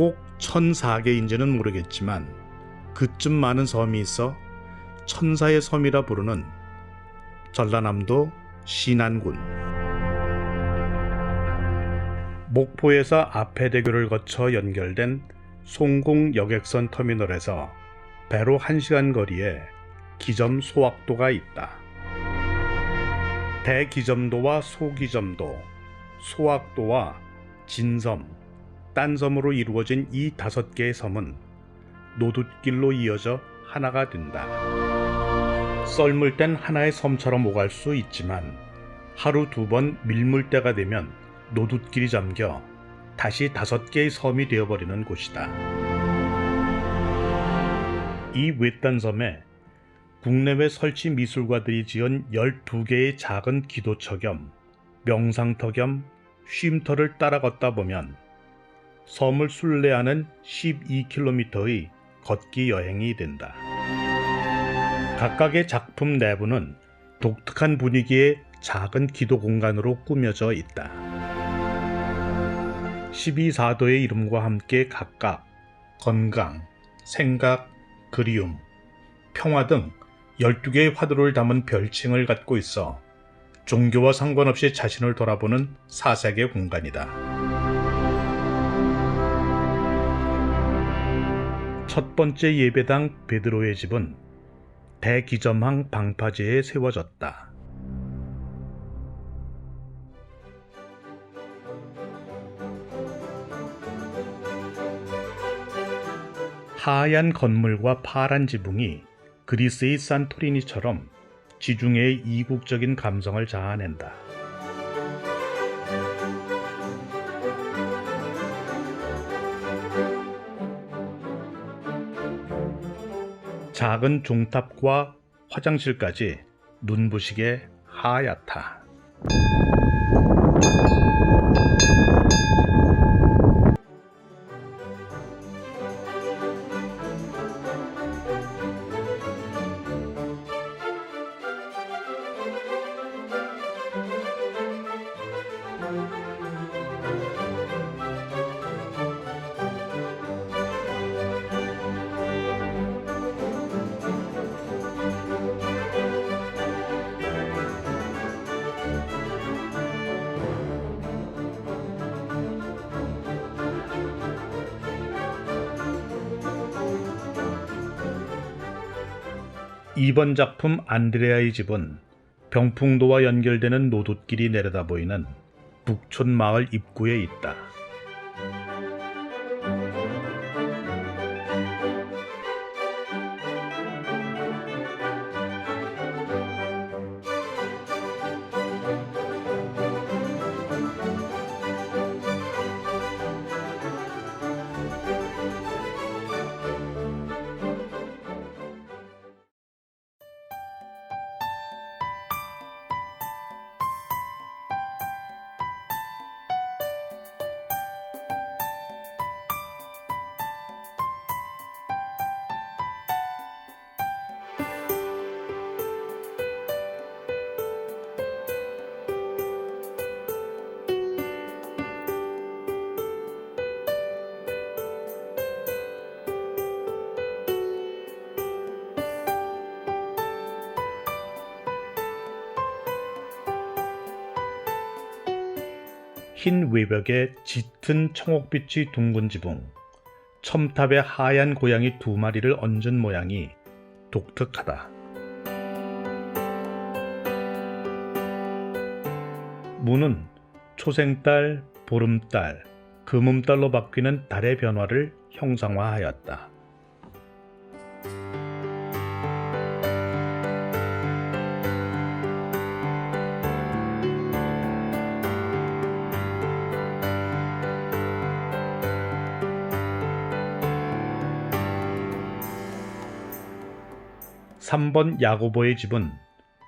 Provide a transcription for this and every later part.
꼭 1004개인지는 모르겠지만 그쯤 많은 섬이 있어 천사의 섬이라 부르는 전라남도 신안군. 목포에서 아패대교를 거쳐 연결된 송궁 여객선 터미널에서 배로 1시간 거리에 기점 소학도가 있다. 대기점도와 소기점도, 소학도와 진섬, 딴 섬으로 이루어진 이 다섯 개의 섬은 노돛길로 이어져 하나가 된다. 썰물 땐 하나의 섬처럼 오갈 수 있지만 하루 두 번 밀물 때가 되면 노돛길이 잠겨 다시 다섯 개의 섬이 되어버리는 곳이다. 이 외딴 섬에 국내외 설치 미술가들이 지은 12개의 작은 기도처 겸 명상터 겸 쉼터를 따라 걷다 보면 섬을 순례하는 12km의 걷기 여행이 된다. 각각의 작품 내부는 독특한 분위기의 작은 기도 공간으로 꾸며져 있다. 12사도의 이름과 함께 각각 건강, 생각, 그리움, 평화 등 12개의 화두를 담은 별칭을 갖고 있어 종교와 상관없이 자신을 돌아보는 사색의 공간이다. 첫 번째 예배당 베드로의 집은 대기점항 방파제에 세워졌다. 하얀 건물과 파란 지붕이 그리스의 산토리니처럼 지중해의 이국적인 감성을 자아낸다. 작은 종탑과 화장실까지 눈부시게 하얗다. 이번 작품 안드레아의 집은 병풍도와 연결되는 노돛길이 내려다 보이는 북촌 마을 입구에 있다. 흰 외벽에 짙은 청옥빛이 둥근 지붕, 첨탑에 하얀 고양이 두 마리를 얹은 모양이 독특하다. 문은 초생달, 보름달, 금음달로 바뀌는 달의 변화를 형상화하였다. 삼번 야고보의 집은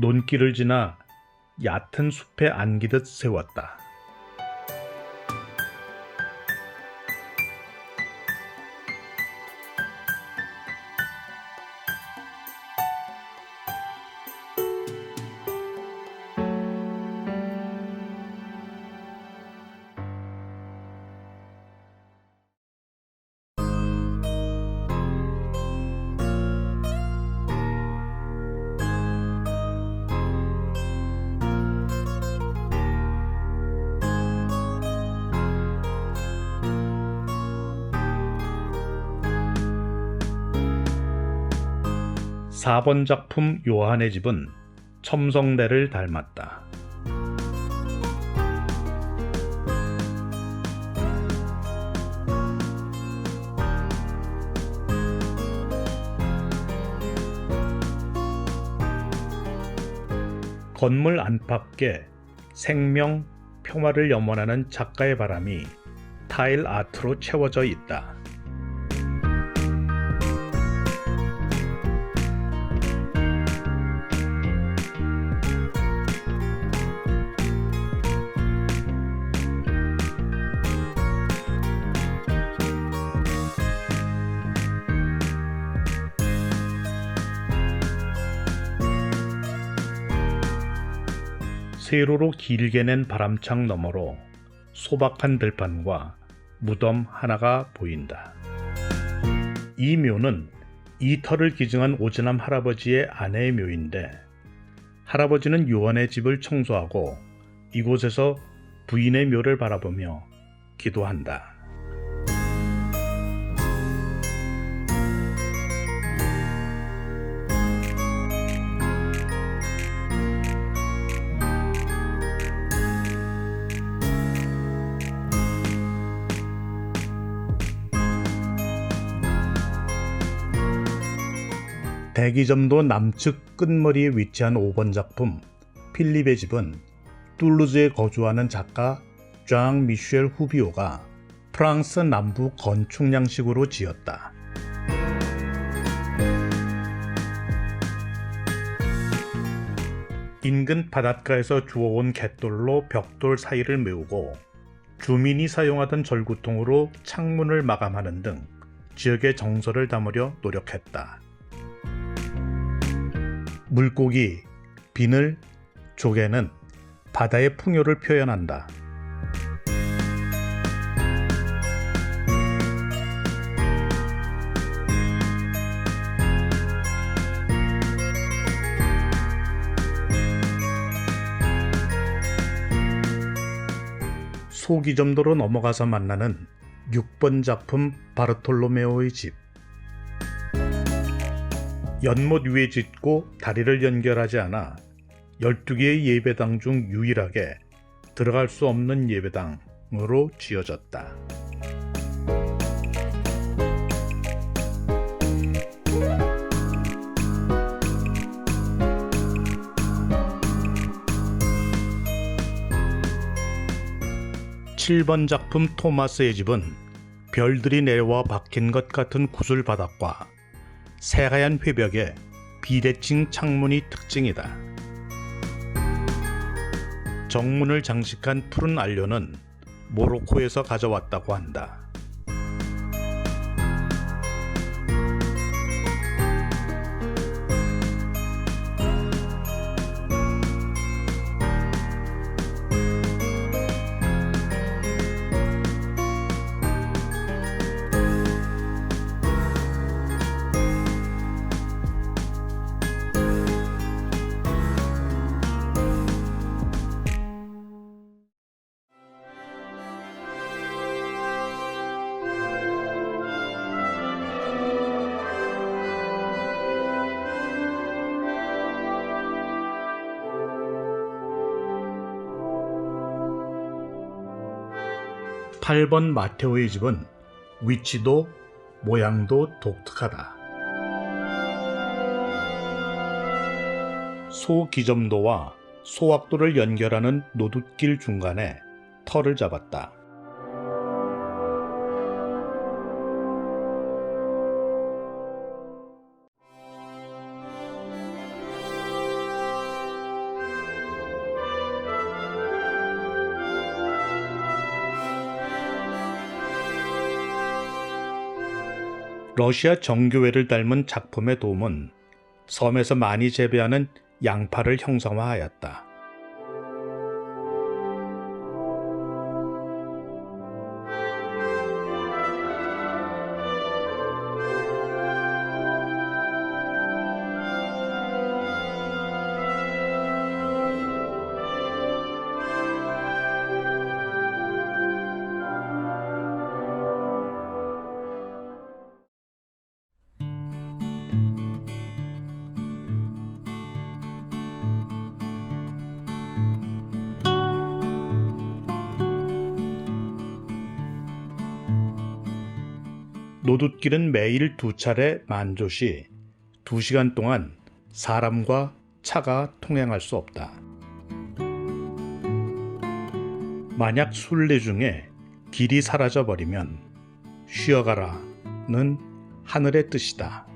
논길을 지나 얕은 숲에 안기듯 세웠다. 4번 작품 요한의 집은 첨성대를 닮았다. 건물 안팎에 생명, 평화를 염원하는 작가의 바람이 타일 아트로 채워져 있다. 세로로 길게 낸 바람창 너머로 소박한 들판과 무덤 하나가 보인다. 이 묘는 이 터를 기증한 오즈남 할아버지의 아내의 묘인데 할아버지는 요한의 집을 청소하고 이곳에서 부인의 묘를 바라보며 기도한다. 대기점도 남측 끝머리에 위치한 5번 작품 필립의 집은 툴루즈에 거주하는 작가 장 미셸 후비오가 프랑스 남부 건축 양식으로 지었다. 인근 바닷가에서 주워온 갯돌로 벽돌 사이를 메우고 주민이 사용하던 절구통으로 창문을 마감하는 등 지역의 정서를 담으려 노력했다. 물고기, 비늘, 조개는 바다의 풍요를 표현한다. 소기점도로 넘어가서 만나는 6번 작품 바르톨로메오의 집. 연못 위에 짓고 다리를 연결하지 않아 12개의 예배당 중 유일하게 들어갈 수 없는 예배당으로 지어졌다. (7번) 작품 토마스의 집은 별들이 내려와 박힌 것 같은 구슬 바닥과 새하얀 회벽에 비대칭 창문이 특징이다. 정문을 장식한 푸른 안료는 모로코에서 가져왔다고 한다. (8번) 마테오의 집은 위치도 모양도 독특하다. 소기점도와 소학도를 연결하는 노둣길 중간에 터를 잡았다. 러시아 정교회를 닮은 작품의 도움은 섬에서 많이 재배하는 양파를 형상화하였다. 노둣길은 매일 두 차례 만조 시 2시간 동안 사람과 차가 통행할 수 없다. 만약 순례 중에 길이 사라져 버리면 쉬어가라는 하늘의 뜻이다.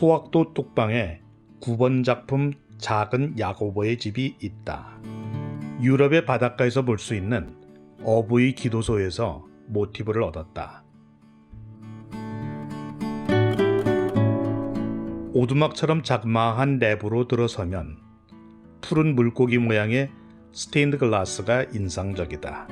소학도 뚝방에 9번 작품 작은 야고보의 집이 있다. 유럽의 바닷가에서 볼 수 있는 어부의 기도소에서 모티브를 얻었다. 오두막처럼 자그마한 랩으로 들어서면 푸른 물고기 모양의 스테인드 글라스가 인상적이다.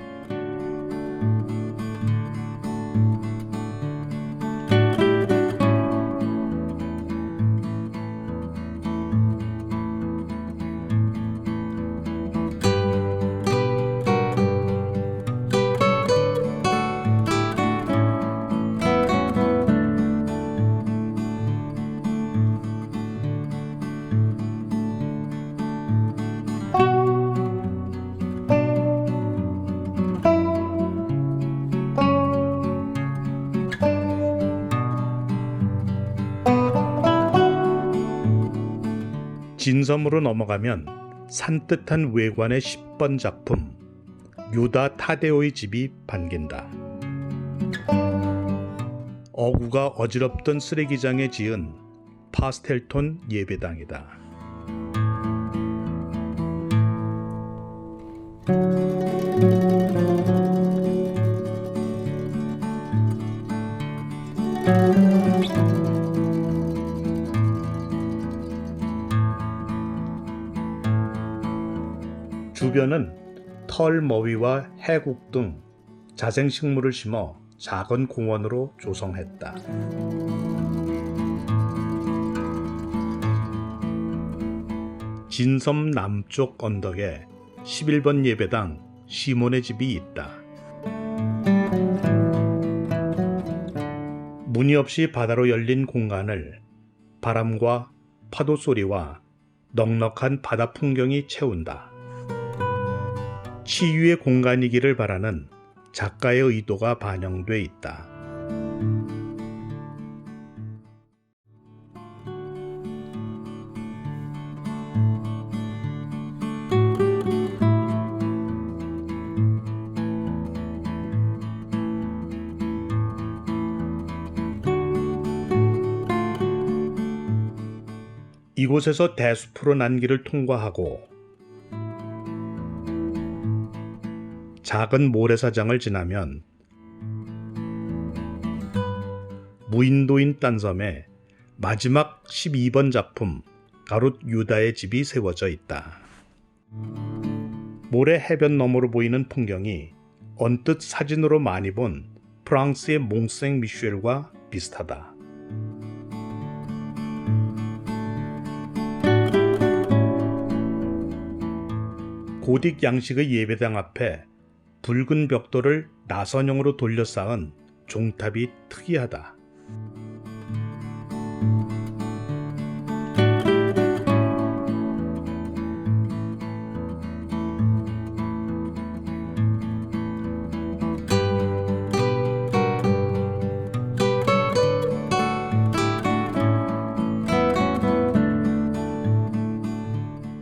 진섬으로 넘어가면 산뜻한 외관의 10번 작품 유다 타데오의 집이 반긴다. 어구가 어지럽던 쓰레기장에 지은 파스텔톤 예배당이다. 주변은 털 머위와 해국 등 자생식물을 심어 작은 공원으로 조성했다. 진섬 남쪽 언덕에 11번 예배당 시몬의 집이 있다. 문이 없이 바다로 열린 공간을 바람과 파도 소리와 넉넉한 바다 풍경이 채운다. 치유의 공간이기를 바라는 작가의 의도가 반영돼 있다. 이곳에서 대숲으로 난 길을 통과하고 작은 모래사장을 지나면 무인도인 딴섬에 마지막 12번 작품 가룻 유다의 집이 세워져 있다. 모래 해변 너머로 보이는 풍경이 언뜻 사진으로 많이 본 프랑스의 몽생 미셸과 비슷하다. 고딕 양식의 예배당 앞에 붉은 벽돌을 나선형으로 돌려 쌓은 종탑이 특이하다.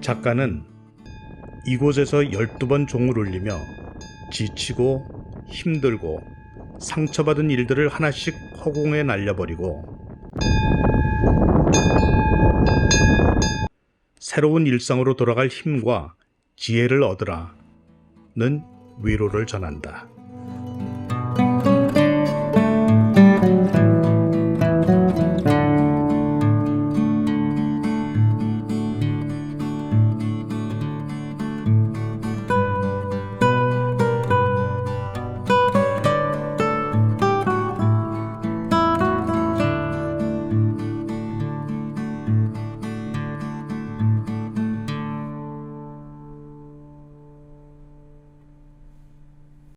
작가는 이곳에서 12번 종을 울리며 지치고 힘들고 상처받은 일들을 하나씩 허공에 날려버리고 새로운 일상으로 돌아갈 힘과 지혜를 얻으라는 위로를 전한다.